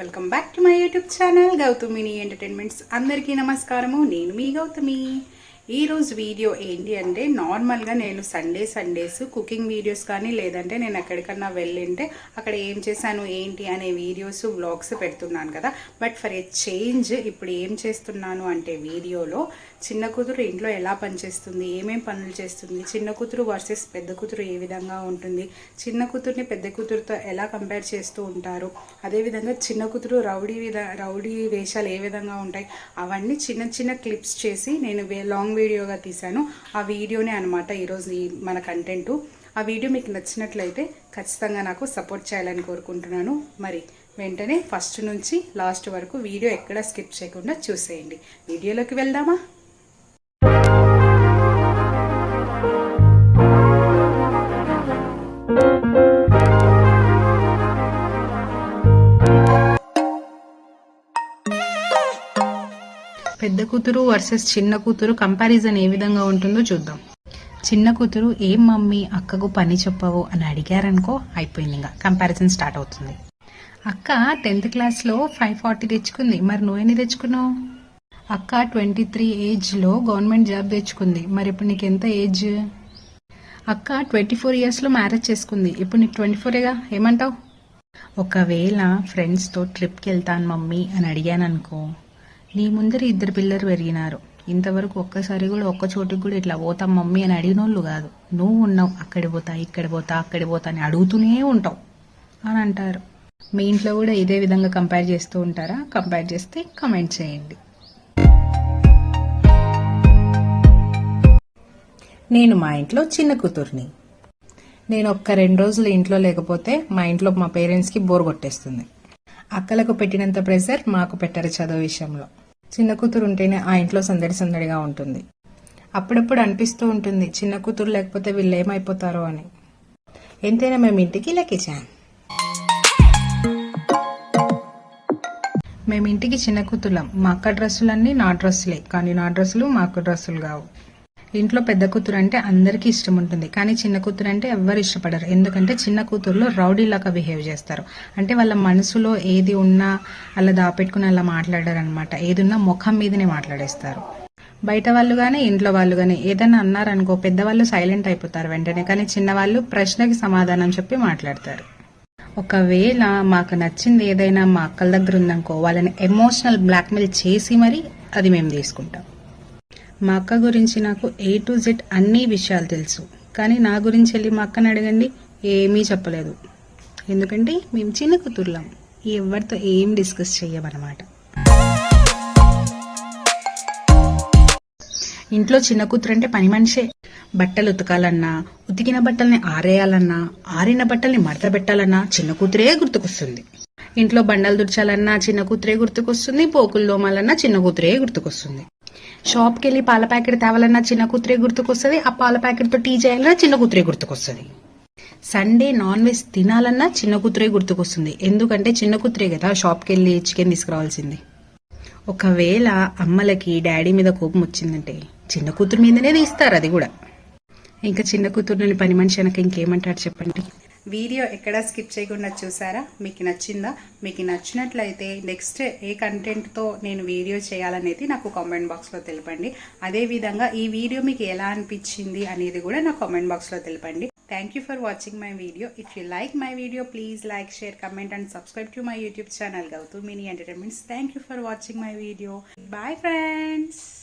Welcome back to my YouTube channel గౌతమిని entertainments. అందరికీ నమస్కారము. నేను మీ గౌతమి. ఈరోజు వీడియో ఏంటి అంటే నార్మల్గా నేను సండే సండేస్ కుకింగ్ వీడియోస్ కానీ లేదంటే నేను ఎక్కడికన్నా వెళ్ళింటే అక్కడ ఏం చేశాను ఏంటి అనే వీడియోస్ వ్లాగ్స్ పెడుతున్నాను కదా. బట్ ఫర్ ఏ చేంజ్ ఇప్పుడు ఏం చేస్తున్నాను అంటే వీడియోలో చిన్న కూతురు ఇంట్లో ఎలా పనిచేస్తుంది ఏమేం పనులు చేస్తుంది చిన్న కూతురు వర్సెస్ పెద్ద కూతురు ఏ విధంగా ఉంటుంది చిన్న కూతుర్ని పెద్ద కూతురుతో ఎలా కంపేర్ చేస్తూ ఉంటారు అదేవిధంగా చిన్న కూతురు రౌడీ విధ రౌడీ వేషాలు ఏ విధంగా ఉంటాయి అవన్నీ చిన్న చిన్న క్లిప్స్ చేసి నేను వే- లాంగ్ వీడియోగా తీశాను. ఆ వీడియోనే అనమాట ఈరోజు ఈ మన కంటెంటు ఆ వీడియో మీకు నచ్చినట్లయితే ఖచ్చితంగా నాకు సపోర్ట్ చేయాలని కోరుకుంటున్నాను. మరి వెంటనే ఫస్ట్ నుంచి లాస్ట్ వరకు వీడియో ఎక్కడ స్కిప్ చేయకుండా చూసేయండి. వీడియోలోకి వెళ్దామా? పెద్ద కూతురు వర్సెస్ చిన్న కూతురు కంపారిజన్ ఏ విధంగా ఉంటుందో చూద్దాం. చిన్న కూతురు ఏం మమ్మీ అక్కకు పని చెప్పవు అని అడిగారనుకో అయిపోయింది ఇంకా. కంపారిజన్ స్టార్ట్ అవుతుంది. అక్క టెన్త్ క్లాస్లో ఫైవ్ ఫార్టీ తెచ్చుకుంది. మరి నువ్వెన్ని తెచ్చుకున్నావు? అక్క ట్వంటీ త్రీ ఏజ్లో గవర్నమెంట్ జాబ్ తెచ్చుకుంది. మరి ఇప్పుడు నీకు ఎంత ఏజ్? అక్క ట్వంటీ ఫోర్ ఇయర్స్లో మ్యారేజ్ చేసుకుంది. ఇప్పుడు నీకు ట్వంటీ ఫోరేగా ఏమంటావు? ఒకవేళ ఫ్రెండ్స్తో ట్రిప్కి వెళ్తాను మమ్మీ అని అడిగాను అనుకో నీ ముందర ఇద్దరు పిల్లలు పెరిగినారు. ఇంతవరకు ఒక్కసారి కూడా ఒక్క చోటుకి కూడా ఇట్లా పోతా మమ్మీ అని అడిగినోళ్ళు కాదు. నువ్వు ఉన్నావు అక్కడ పోతా ఇక్కడ పోతా అక్కడ పోతా అని అడుగుతూనే ఉంటావు అని అంటారు. మీ ఇంట్లో కూడా ఇదే విధంగా కంపేర్ చేస్తూ ఉంటారా? కంపేర్ చేస్తే కమెంట్ చేయండి. నేను మా ఇంట్లో చిన్న కూతుర్ని. నేను ఒక్క రెండు రోజులు ఇంట్లో లేకపోతే మా ఇంట్లో మా పేరెంట్స్కి బోర్ కొట్టేస్తుంది. అక్కలకు పెట్టినంత ప్రెషర్ మాకు పెట్టరు చదువు విషయంలో. చిన్న కూతురు ఉంటేనే ఆ ఇంట్లో సందడి సందడిగా ఉంటుంది. అప్పుడప్పుడు అనిపిస్తూ ఉంటుంది చిన్న కూతురు లేకపోతే వీళ్ళు ఏమైపోతారో అని. ఎంతైనా మేము ఇంటికి లెక్కించాం మేము ఇంటికి చిన్న కూతులం మా అక్క డ్రెస్సులన్నీ నా డ్రెస్సులే కానీ నా డ్రెస్సులు మా అక్క డ్రెస్సులు కావు. ఇంట్లో పెద్ద కూతురు అంటే అందరికీ ఇష్టం ఉంటుంది. కానీ చిన్న కూతురు అంటే ఎవ్వరు ఇష్టపడరు. ఎందుకంటే చిన్న కూతురులో రౌడీలాగా బిహేవ్ చేస్తారు. అంటే వాళ్ళ మనసులో ఏది ఉన్నా అలా దాపెట్టుకుని అలా మాట్లాడారు అనమాట ఏది ఉన్నా ముఖం మీదనే మాట్లాడేస్తారు. బయట వాళ్ళు కానీ ఇంట్లో వాళ్ళు కానీ ఏదైనా అన్నారనుకో పెద్దవాళ్ళు సైలెంట్ అయిపోతారు వెంటనే. కానీ చిన్నవాళ్ళు ప్రశ్నకి సమాధానం చెప్పి మాట్లాడతారు. ఒకవేళ మాకు నచ్చింది ఏదైనా మా అక్కల దగ్గర ఉందనుకో వాళ్ళని ఎమోషనల్ బ్లాక్మెయిల్ చేసి మరి అది మేము తీసుకుంటాం. మా అక్క గురించి నాకు ఏ టు జెడ్ అన్ని విషయాలు తెలుసు. కానీ నా గురించి వెళ్ళి మా అక్కని అడగండి ఏమీ చెప్పలేదు. ఎందుకంటే మేము చిన్న కూతుర్లం. ఎవరితో ఏం డిస్కస్ చేయమన్నమాట ఇంట్లో చిన్న కూతురు అంటే పని మనిషే. బట్టలు ఉతకాలన్నా ఉతికిన బట్టల్ని ఆరేయాలన్నా ఆరిన బట్టల్ని మడత పెట్టాలన్నా చిన్న కూతురే గుర్తుకొస్తుంది. ఇంట్లో బండలు దుర్చాలన్నా చిన్న కూతురే గుర్తుకొస్తుంది పోకులు దోమాలన్నా చిన్న కూతురే గుర్తుకొస్తుంది. షాప్కి వెళ్ళి పాల ప్యాకెట్ తేవాలన్నా చిన్న కూతురే గుర్తుకొస్తుంది ఆ పాల ప్యాకెట్తో టీ చేయాలన్నా చిన్న కూతురే గుర్తుకొస్తుంది. సండే నాన్ వెజ్ తినాలన్నా చిన్న కూతురే గుర్తుకొస్తుంది. ఎందుకంటే చిన్న కూతురే కదా షాప్కి వెళ్ళి చికెన్ తీసుకురావాల్సింది. ఒకవేళ అమ్మలకి డాడీ మీద కోపం వచ్చిందంటే చిన్న కూతురు మీదనే తీస్తారు అది కూడా. ఇంకా చిన్న కూతురుని పని మనిషి అనక ఇంకేమంటారు చెప్పండి? వీడియో ఎక్కడ స్కిప్ చేయకుండా చూసారా? మీకు నచ్చిందా? మీకు నచ్చినట్లయితే నెక్స్ట్ ఏ కంటెంట్తో నేను వీడియో చేయాలనేది నాకు కామెంట్ బాక్స్లో తెలపండి. అదేవిధంగా ఈ వీడియో మీకు ఎలా అనిపించింది అనేది కూడా నా కామెంట్ బాక్స్లో తెలపండి. Thank you for watching my video if you like my video please like share comment and subscribe to my YouTube channel Gautu mini entertainments thank you for watching my video bye friends